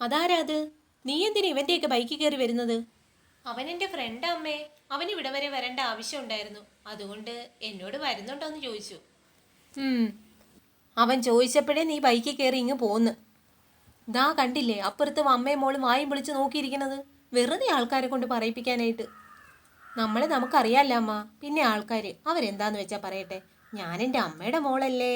അതാരാ അത്? നീ എന്തിനാ ഇവന്റെയൊക്കെ ബൈക്കിൽ കയറി വരുന്നത്? അവൻ എന്റെ ഫ്രണ്ട് അമ്മേ. അവൻ ഇവിടെ വരെ വരേണ്ട ആവശ്യമുണ്ടായിരുന്നു അതുകൊണ്ട് എന്നോട് വരുന്നുണ്ടോ എന്ന് ചോദിച്ചു. അവൻ ചോദിച്ചപ്പോഴേ നീ ബൈക്കിൽ കയറി ഇങ്ങ് പോന്ന്. ദാ കണ്ടില്ലേ അപ്പുറത്ത് അമ്മയും മോളും വായും വിളിച്ച് നോക്കിയിരിക്കണത് വെറുതെ ആൾക്കാരെ കൊണ്ട് പറയിപ്പിക്കാനായിട്ട്. നമ്മളെ നമുക്കറിയാല്ല അമ്മ. പിന്നെ ആൾക്കാർ അവരെന്താന്ന് വെച്ചാൽ പറയട്ടെ? ഞാൻ എന്റെ അമ്മയുടെ മോളല്ലേ?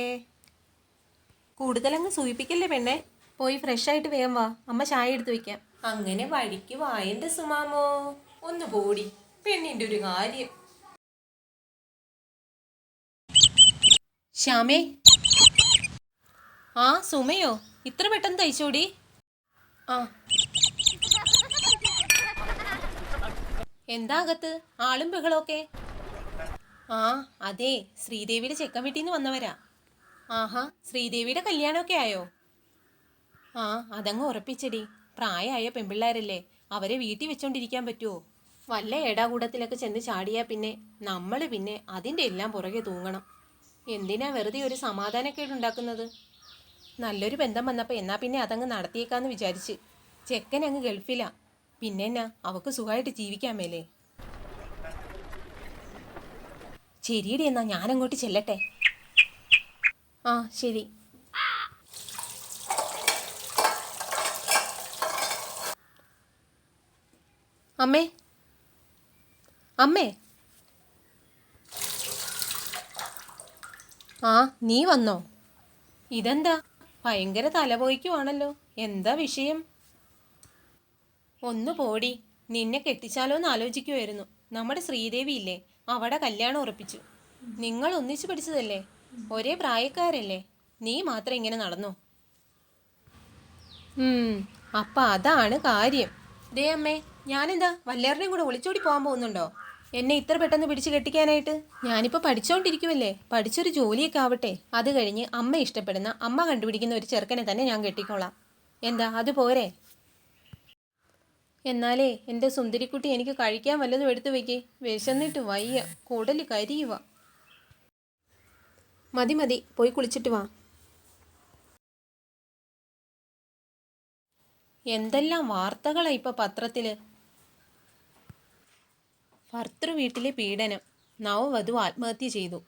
കൂടുതലങ്ങ് സൂചിപ്പിക്കല്ലേ പെണ്ണെ? പോയി ഫ്രഷ് ആയിട്ട് വേഗം വാ. അമ്മ ചായ എടുത്ത് വെക്കാം. അങ്ങനെ വഴിക്ക് വായന്റെ സുമാമോ ഒന്ന് പോടി പെണ്ണിന്റെ ഒരു കാര്യം. ശ്യാമേ. ആ സുമയോ ഇത്ര പെട്ടെന്ന് തയ്ച്ചോടി. ആ. എന്താ അകത്ത്? ആളും ബഹളമൊക്കെ. ആ അതെ ശ്രീദേവിയുടെ ചെക്കൻ വീട്ടിൽ നിന്ന് വന്നവരാ. ആഹാ ശ്രീദേവിയുടെ കല്യാണമൊക്കെ ആയോ? ആ അതങ്ങ് ഉറപ്പിച്ചടി. പ്രായമായ പെമ്പിള്ളാരല്ലേ അവരെ വീട്ടിൽ വെച്ചോണ്ടിരിക്കാൻ പറ്റുമോ വല്ല ഏടാകൂടത്തിലൊക്കെ ചെന്ന് ചാടിയാൽ പിന്നെ നമ്മൾ പിന്നെ അതിന്റെ എല്ലാം പുറകെ തൂങ്ങണം. എന്തിനാ വെറുതെ ഒരു സമാധാനക്കേട് ഉണ്ടാക്കുന്നത്? നല്ലൊരു ബന്ധം വന്നപ്പോൾ എന്നാ പിന്നെ അതങ്ങ് നടത്തിയേക്കാന്ന് വിചാരിച്ച്. ചെക്കൻ അങ്ങ് ഗൾഫിലാ. പിന്നെ എന്നാ അവക്ക് സുഖമായിട്ട് ജീവിക്കാൻ മേലേ. ശരിയടി എന്നാ ഞാനങ്ങോട്ട് ചെല്ലട്ടെ. ആ ശരി. അമ്മേ. അമ്മേ. ആ നീ വന്നോ? ഇതെന്താ? ഭയങ്കര തലപോയിക്കുവാണല്ലോ. എന്താ വിഷയം? ഒന്ന് പോടി. നിന്നെ കെട്ടിച്ചാലോ എന്ന് ആലോചിക്കുമായിരുന്നു നമ്മുടെ ശ്രീദേവി ഇല്ലേ? അവിടെ കല്യാണം ഉറപ്പിച്ചു. നിങ്ങൾ ഒന്നിച്ചു പഠിച്ചതല്ലേ? ഒരേ പ്രായക്കാരല്ലേ? നീ മാത്രം ഇങ്ങനെ നടന്നോ? അപ്പം അതാണ് കാര്യം. ദേ അമ്മേ ഞാനെന്താ വല്ലേറിനെയും കൂടെ ഒളിച്ചോടി പോകാൻ പോകുന്നുണ്ടോ? എന്നെ ഇത്ര പെട്ടെന്ന് പിടിച്ചു കെട്ടിക്കാനായിട്ട്? ഞാനിപ്പോൾ പഠിച്ചുകൊണ്ടിരിക്കുമല്ലേ പഠിച്ചൊരു ജോലിയൊക്കെ ആവട്ടെ. അത് കഴിഞ്ഞ് അമ്മ ഇഷ്ടപ്പെടുന്ന അമ്മ കണ്ടുപിടിക്കുന്ന ഒരു ചെറുക്കനെ തന്നെ ഞാൻ കെട്ടിക്കോളാം. എന്താ അത് പോരെ? എന്നാലേ എന്റെ സുന്ദരിക്കുട്ടി എനിക്ക് കഴിക്കാൻ വല്ലതും എടുത്തു വെക്കേ. വിശന്നിട്ട് വയ്യ. കുടൽ കരിയുക മതി മതി. പോയി കുളിച്ചിട്ട് വാ. എന്തെല്ലാം വാർത്തകളാണ് ഇപ്പൊ പത്രത്തിൽ? ഭർത്തൃ വീട്ടിലെ പീഡനം. നവവധു ആത്മഹത്യ ചെയ്തു.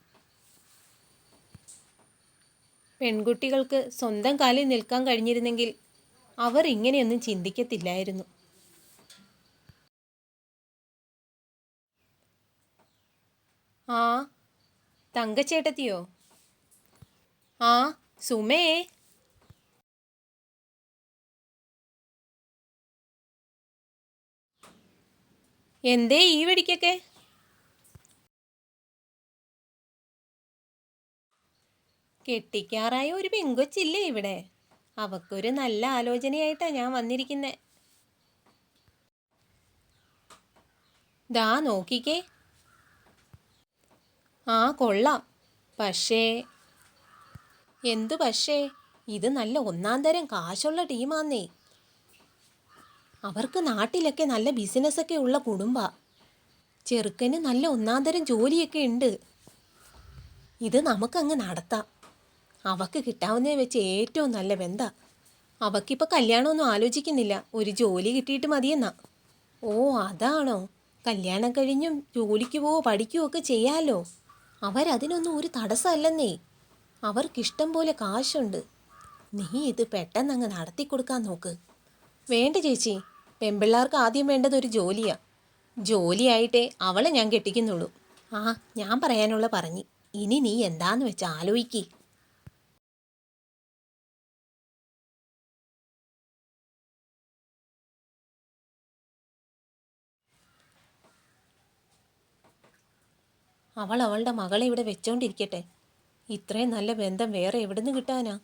പെൺകുട്ടികൾക്ക് സ്വന്തം കാലിൽ നിൽക്കാൻ കഴിഞ്ഞിരുന്നെങ്കിൽ അവർ ഇങ്ങനെയൊന്നും ചിന്തിക്കത്തില്ലായിരുന്നു. ആ തങ്കച്ചേട്ടത്തിയോ? ആ സുമേ എന്തേ ഈ വെടിക്കൊക്കെ? കെട്ടിക്കാറായ ഒരു പെങ്കൊച്ചില്ലേ ഇവിടെ. അവക്കൊരു നല്ല ആലോചനയായിട്ടാ ഞാൻ വന്നിരിക്കുന്നെ. ദാ നോക്കിക്കേ. ആ കൊള്ളാം. പക്ഷേ എന്തു പക്ഷേ? ഇത് നല്ല ഒന്നാം തരം കാശുള്ള ടീമാന്നേ. അവർക്ക് നാട്ടിലൊക്കെ നല്ല ബിസിനസ്സൊക്കെ ഉള്ള കുടുംബ. ചെറുക്കന് നല്ല ഒന്നാന്തരം ജോലിയൊക്കെ ഉണ്ട്. ഇത് നമുക്കങ്ങ് നടത്താം. അവക്ക് കിട്ടാവുന്നേ വെച്ച് ഏറ്റവും നല്ല ബന്ധ. അവക്കിപ്പോൾ കല്യാണമൊന്നും ആലോചിക്കുന്നില്ല. ഒരു ജോലി കിട്ടിയിട്ട് മതിയെന്നാ. ഓ അതാണോ? കല്യാണം കഴിഞ്ഞും ജോലിക്ക് പോവോ പഠിക്കുകയോ ഒക്കെ ചെയ്യാലോ? അവരതിനൊന്നും ഒരു തടസ്സമല്ലെന്നേ. അവർക്കിഷ്ടം പോലെ കാശുണ്ട്. നീ ഇത് പെട്ടെന്നങ്ങ് നടത്തി കൊടുക്കാൻ നോക്ക്. വേണ്ട ചേച്ചി. പെൺപിള്ളേർക്ക് ആദ്യം വേണ്ടത് ഒരു ജോലിയാ. ജോലിയായിട്ടേ അവളെ ഞാൻ കെട്ടിക്കുന്നുള്ളൂ. ആ ഞാൻ പറയാനുള്ള പറഞ്ഞു. ഇനി നീ എന്താന്ന് വെച്ച് ആലോചിക്ക് അവൾ അവളുടെ മകളെ ഇവിടെ വെച്ചോണ്ടിരിക്കട്ടെ. ഇത്രയും നല്ല ബന്ധം വേറെ എവിടുന്ന് കിട്ടാനാ?